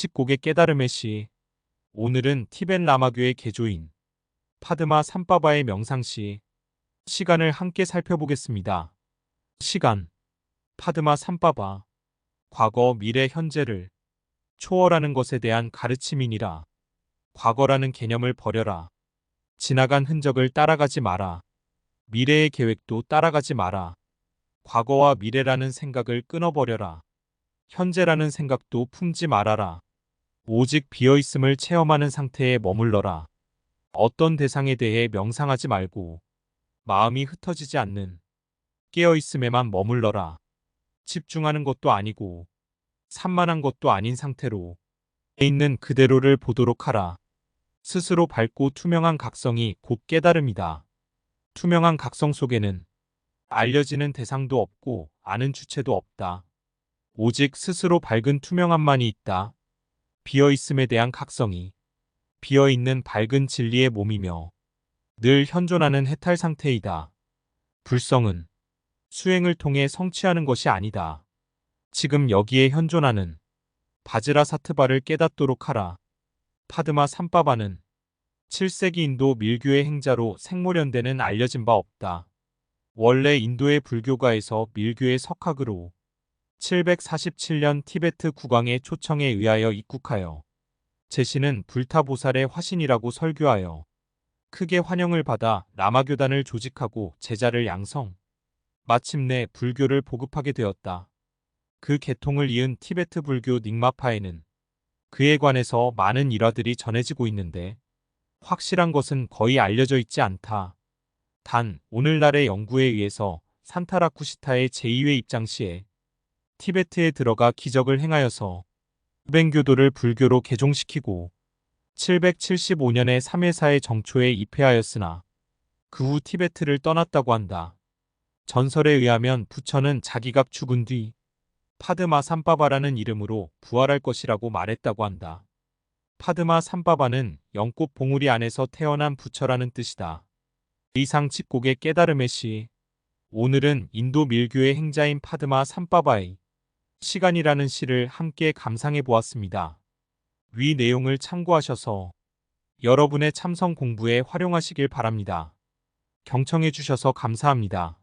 집곡의 깨달음의 시. 오늘은 티벳 라마교의 개조인 파드마 삼바바의 명상시. 시간을 함께 살펴보겠습니다. 시간. 파드마 삼바바. 과거, 미래, 현재를 초월하는 것에 대한 가르침이니라. 과거라는 개념을 버려라. 지나간 흔적을 따라가지 마라. 미래의 계획도 따라가지 마라. 과거와 미래라는 생각을 끊어버려라. 현재라는 생각도 품지 말아라. 오직 비어있음을 체험하는 상태에 머물러라. 어떤 대상에 대해 명상하지 말고 마음이 흩어지지 않는 깨어있음에만 머물러라. 집중하는 것도 아니고 산만한 것도 아닌 상태로 있는 그대로를 보도록 하라. 스스로 밝고 투명한 각성이 곧 깨달음이다. 투명한 각성 속에는 알려지는 대상도 없고 아는 주체도 없다. 오직 스스로 밝은 투명함만이 있다. 비어있음에 대한 각성이 비어있는 밝은 진리의 몸이며 늘 현존하는 해탈 상태이다. 불성은 수행을 통해 성취하는 것이 아니다. 지금 여기에 현존하는 바지라 사트바를 깨닫도록 하라. 파드마 삼바바는 7세기 인도 밀교의 행자로 생모련대는 알려진 바 없다. 원래 인도의 불교가에서 밀교의 석학으로 747년 티베트 국왕의 초청에 의하여 입국하여 제시는 불타보살의 화신이라고 설교하여 크게 환영을 받아 라마교단을 조직하고 제자를 양성. 마침내 불교를 보급하게 되었다. 그 계통을 이은 티베트 불교 닉마파에는 그에 관해서 많은 일화들이 전해지고 있는데 확실한 것은 거의 알려져 있지 않다. 단 오늘날의 연구에 의해서 산타라쿠시타의 제2회 입장 시에 티베트에 들어가 기적을 행하여서 흑뱅교도를 불교로 개종시키고 775년에 3회사의 정초에 입회하였으나 그 후 티베트를 떠났다고 한다. 전설에 의하면 부처는 자기가 죽은 뒤 파드마 삼바바라는 이름으로 부활할 것이라고 말했다고 한다. 파드마 삼바바는 연꽃 봉우리 안에서 태어난 부처라는 뜻이다. 이상 칙곡의 깨달음의 시 오늘은 인도 밀교의 행자인 파드마 삼바바의 시간이라는 시를 함께 감상해 보았습니다. 위 내용을 참고하셔서 여러분의 참성 공부에 활용하시길 바랍니다. 경청해 주셔서 감사합니다.